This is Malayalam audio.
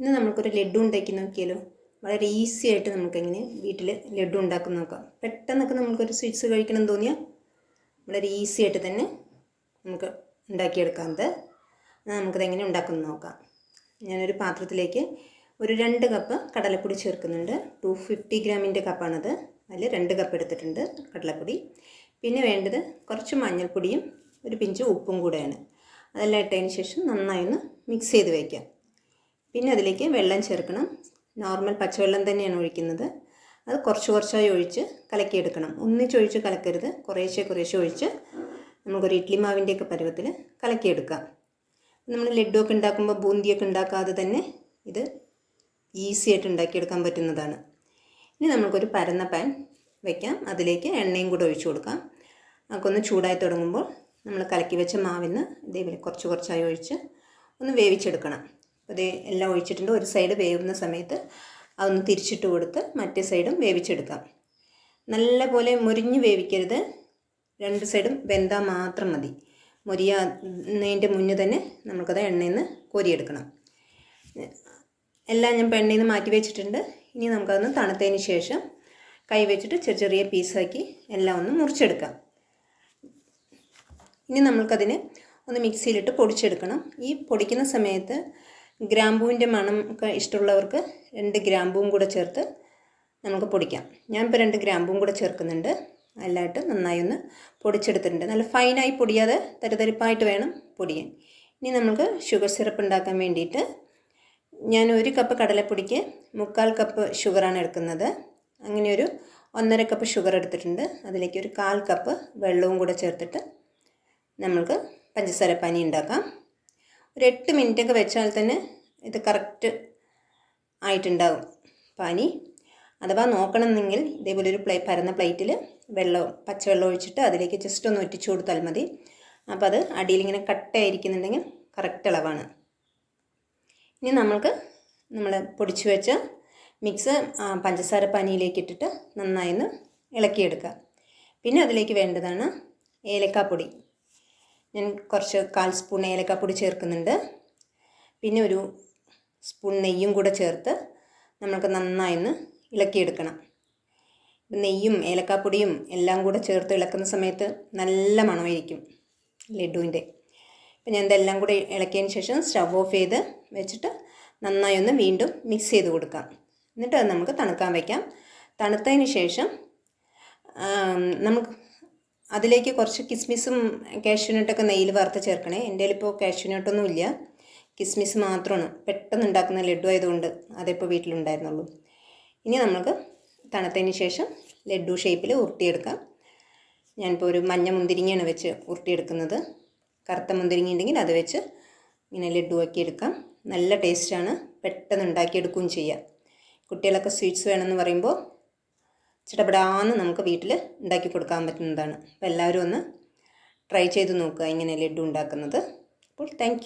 ഇന്ന് നമുക്കൊരു ലഡു ഉണ്ടാക്കി നോക്കിയാലോ? വളരെ ഈസി ആയിട്ട് നമുക്കെങ്ങനെ വീട്ടിൽ ലഡു ഉണ്ടാക്കി നോക്കാം. പെട്ടെന്നൊക്കെ നമുക്കൊരു സ്വീറ്റ്സ് കഴിക്കണം തോന്നിയാൽ വളരെ ഈസി ആയിട്ട് തന്നെ നമുക്ക് ഉണ്ടാക്കിയെടുക്കാത്തത് എന്നാൽ നമുക്കതെങ്ങനെ ഉണ്ടാക്കുന്ന നോക്കാം. ഞാനൊരു പാത്രത്തിലേക്ക് ഒരു രണ്ട് കപ്പ് കടലപ്പൊടി ചേർക്കുന്നുണ്ട്. ടു ഫിഫ്റ്റി ഗ്രാമിന്റെ കപ്പാണത് അതിൽ രണ്ട് കപ്പ് എടുത്തിട്ടുണ്ട് കടലപ്പൊടി. പിന്നെ വേണ്ടത് കുറച്ച് മഞ്ഞൾപ്പൊടിയും ഒരു പിഞ്ച് ഉപ്പും കൂടെയാണ്. അതെല്ലാം ഇട്ടതിന് ശേഷം നന്നായി ഒന്ന് മിക്സ് ചെയ്ത് വയ്ക്കാം പിന്നെ അതിലേക്ക് വെള്ളം ചേർക്കണം. നോർമൽ പച്ചവെള്ളം തന്നെയാണ് ഒഴിക്കുന്നത്. അത് കുറച്ച് കുറച്ചായി ഒഴിച്ച് കലക്കിയെടുക്കണം. ഒന്നിച്ചൊഴിച്ച് കലക്കരുത്. കുറേശ്ശെ കുറേശ്ശെ ഒഴിച്ച് നമുക്കൊരു ഇഡ്ഡലി മാവിന്റെയൊക്കെ പരുവത്തിൽ കലക്കിയെടുക്കാം. നമ്മൾ ലഡുവൊക്കെ ഉണ്ടാക്കുമ്പോൾ ബൂന്തിയൊക്കെ ഉണ്ടാക്കാതെ തന്നെ ഇത് ഈസി ആയിട്ട് ഉണ്ടാക്കിയെടുക്കാൻ പറ്റുന്നതാണ്. ഇനി നമുക്കൊരു പരന്ന പാൻ വയ്ക്കാം അതിലേക്ക് എണ്ണയും കൂടെ ഒഴിച്ചു കൊടുക്കാം. നമുക്കൊന്ന് ചൂടായി തുടങ്ങുമ്പോൾ നമ്മൾ കലക്കി വെച്ച മാവിന്ന് ഇതേപോലെ കുറച്ച് കുറച്ചായി ഒഴിച്ച് ഒന്ന് വേവിച്ചെടുക്കണം. ഇത് എല്ലാം ഒഴിച്ചിട്ടുണ്ട്. ഒരു സൈഡ് വേവുന്ന സമയത്ത് അതൊന്ന് തിരിച്ചിട്ട് കൊടുത്ത് മറ്റേ സൈഡും വേവിച്ചെടുക്കാം. നല്ല പോലെ മുരിഞ്ഞ് വേവിക്കരുത്. രണ്ട് സൈഡും വെന്താൽ മാത്രം മതി. മുരിയാതിന്റെ മുന്നേ തന്നെ നമുക്കത് എണ്ണയിൽ നിന്ന് കോരിയെടുക്കണം. എല്ലാം ഞാൻ എണ്ണയിൽ നിന്ന് മാറ്റി വെച്ചിട്ടുണ്ട്. ഇനി നമുക്കതൊന്ന് തണുത്തതിന് ശേഷം കൈ വെച്ചിട്ട് ചെറിയ ചെറിയ പീസാക്കി എല്ലാം ഒന്ന് മുറിച്ചെടുക്കാം. ഇനി നമ്മൾക്കതിന് ഒന്ന് മിക്സിയിലിട്ട് പൊടിച്ചെടുക്കണം. ഈ പൊടിക്കുന്ന സമയത്ത് ഗ്രാമ്പൂവിന്റെ മണം ഒക്കെ ഇഷ്ടമുള്ളവർക്ക് രണ്ട് ഗ്രാമ്പൂവും കൂടെ ചേർത്ത് നമുക്ക് പൊടിക്കാം. ഞാനിപ്പോൾ രണ്ട് ഗ്രാമ്പൂവും കൂടെ ചേർക്കുന്നുണ്ട്. നല്ലതായിട്ട് നന്നായി ഒന്ന് പൊടിച്ചെടുത്തിട്ടുണ്ട്. നല്ല ഫൈനായി പൊടിയാതെ തരിതരിപ്പായിട്ട് വേണം പൊടിയാൻ. ഇനി നമുക്ക് ഷുഗർ സിറപ്പ് ഉണ്ടാക്കാൻ വേണ്ടിയിട്ട് ഞാൻ ഒരു കപ്പ് കടലപ്പൊടിക്ക് മുക്കാൽ കപ്പ് ഷുഗറാണ് എടുക്കുന്നത്. അങ്ങനെ ഒരു ഒന്നര കപ്പ് ഷുഗർ എടുത്തിട്ടുണ്ട്. അതിലേക്ക് ഒരു കാൽ കപ്പ് വെള്ളവും കൂടെ ചേർത്തിട്ട് നമ്മൾക്ക് പഞ്ചസാര പനി ഉണ്ടാക്കാം. ഒരു എട്ട് മിനിറ്റൊക്കെ വെച്ചാൽ തന്നെ ഇത് കറക്റ്റ് ആയിട്ടുണ്ടാകും പനി അഥവാ നോക്കണമെന്നെങ്കിൽ ഇതേപോലെ ഒരു പ്ലേ പരന്ന പ്ലേറ്റിൽ വെള്ളം പച്ചവെള്ളം ഒഴിച്ചിട്ട് അതിലേക്ക് ജസ്റ്റ് ഒന്ന് ഒറ്റിച്ചു കൊടുത്താൽ മതി. അപ്പോൾ അത് അടിയിൽ ഇങ്ങനെ കട്ടയായിരിക്കുന്നുണ്ടെങ്കിൽ കറക്റ്റ് അളവാണ്. ഇനി നമ്മൾക്ക് നമ്മൾ പൊടിച്ചു വെച്ച മിക്സ് പഞ്ചസാര പനിയിലേക്ക് ഇട്ടിട്ട് നന്നായി ഒന്ന് ഇളക്കിയെടുക്കുക പിന്നെ അതിലേക്ക് വേണ്ടതാണ് ഏലക്കാപ്പൊടി. ഞാൻ കുറച്ച് കാൽ സ്പൂൺ ഏലക്കാപ്പൊടി ചേർക്കുന്നുണ്ട്. പിന്നെ ഒരു സ്പൂൺ നെയ്യും കൂടെ ചേർത്ത് നമ്മൾക്ക് നന്നായി ഒന്ന് ഇളക്കിയെടുക്കണം. നെയ്യും ഏലക്കാപ്പൊടിയും എല്ലാം കൂടെ ചേർത്ത് ഇളക്കുന്ന സമയത്ത് നല്ല മണമായിരിക്കും ലഡുവിന്റെ. അപ്പം ഞാൻ ഇതെല്ലാം കൂടെ ഇളക്കിയതിന് ശേഷം സ്റ്റവ് ഓഫ് ചെയ്ത് വെച്ചിട്ട് നന്നായി ഒന്ന് വീണ്ടും മിക്സ് ചെയ്ത് കൊടുക്കാം. എന്നിട്ട് അത് നമുക്ക് തണുക്കാൻ വയ്ക്കാം തണുത്തതിന് ശേഷം നമുക്ക് അതിലേക്ക് കുറച്ച് കിസ്മിസും കാഷ്യൂനട്ടൊക്കെ നെയ്യിൽ വറുത്ത് ചേർക്കണേ. എന്റെ ഇപ്പോൾ കാഷ്യൂനട്ടൊന്നും ഇല്ല കിസ്മിസ് മാത്രമാണ്. പെട്ടെന്ന് ഉണ്ടാക്കുന്ന ലഡു ആയതുകൊണ്ട് അതിപ്പോൾ വീട്ടിലുണ്ടായിരുന്നുള്ളൂ. ഇനി നമുക്ക് തണുത്തതിന് ശേഷം ലഡു ഷേപ്പിൽ ഉരുട്ടിയെടുക്കാം. ഞാനിപ്പോൾ ഒരു മഞ്ഞ മുന്തിരിങ്ങയാണ് വെച്ച് ഉരുട്ടിയെടുക്കുന്നത്. കറുത്ത മുന്തിരിങ്ങ ഉണ്ടെങ്കിൽ അത് വെച്ച് ഇങ്ങനെ ലഡു ആക്കി എടുക്കാം. നല്ല ടേസ്റ്റാണ് പെട്ടെന്ന് ഉണ്ടാക്കിയെടുക്കുകയും ചെയ്യാം. കുട്ടികളൊക്കെ സ്വീറ്റ്സ് വേണമെന്ന് പറയുമ്പോൾ ചിടപെടാന്ന് നമുക്ക് വീട്ടിൽ ഉണ്ടാക്കി കൊടുക്കാൻ പറ്റുന്നതാണ്. അപ്പോൾ എല്ലാവരും ഒന്ന് ട്രൈ ചെയ്ത് നോക്കുക ഇങ്ങനെ ലഡു ഉണ്ടാക്കുന്നത്. അപ്പോൾ താങ്ക്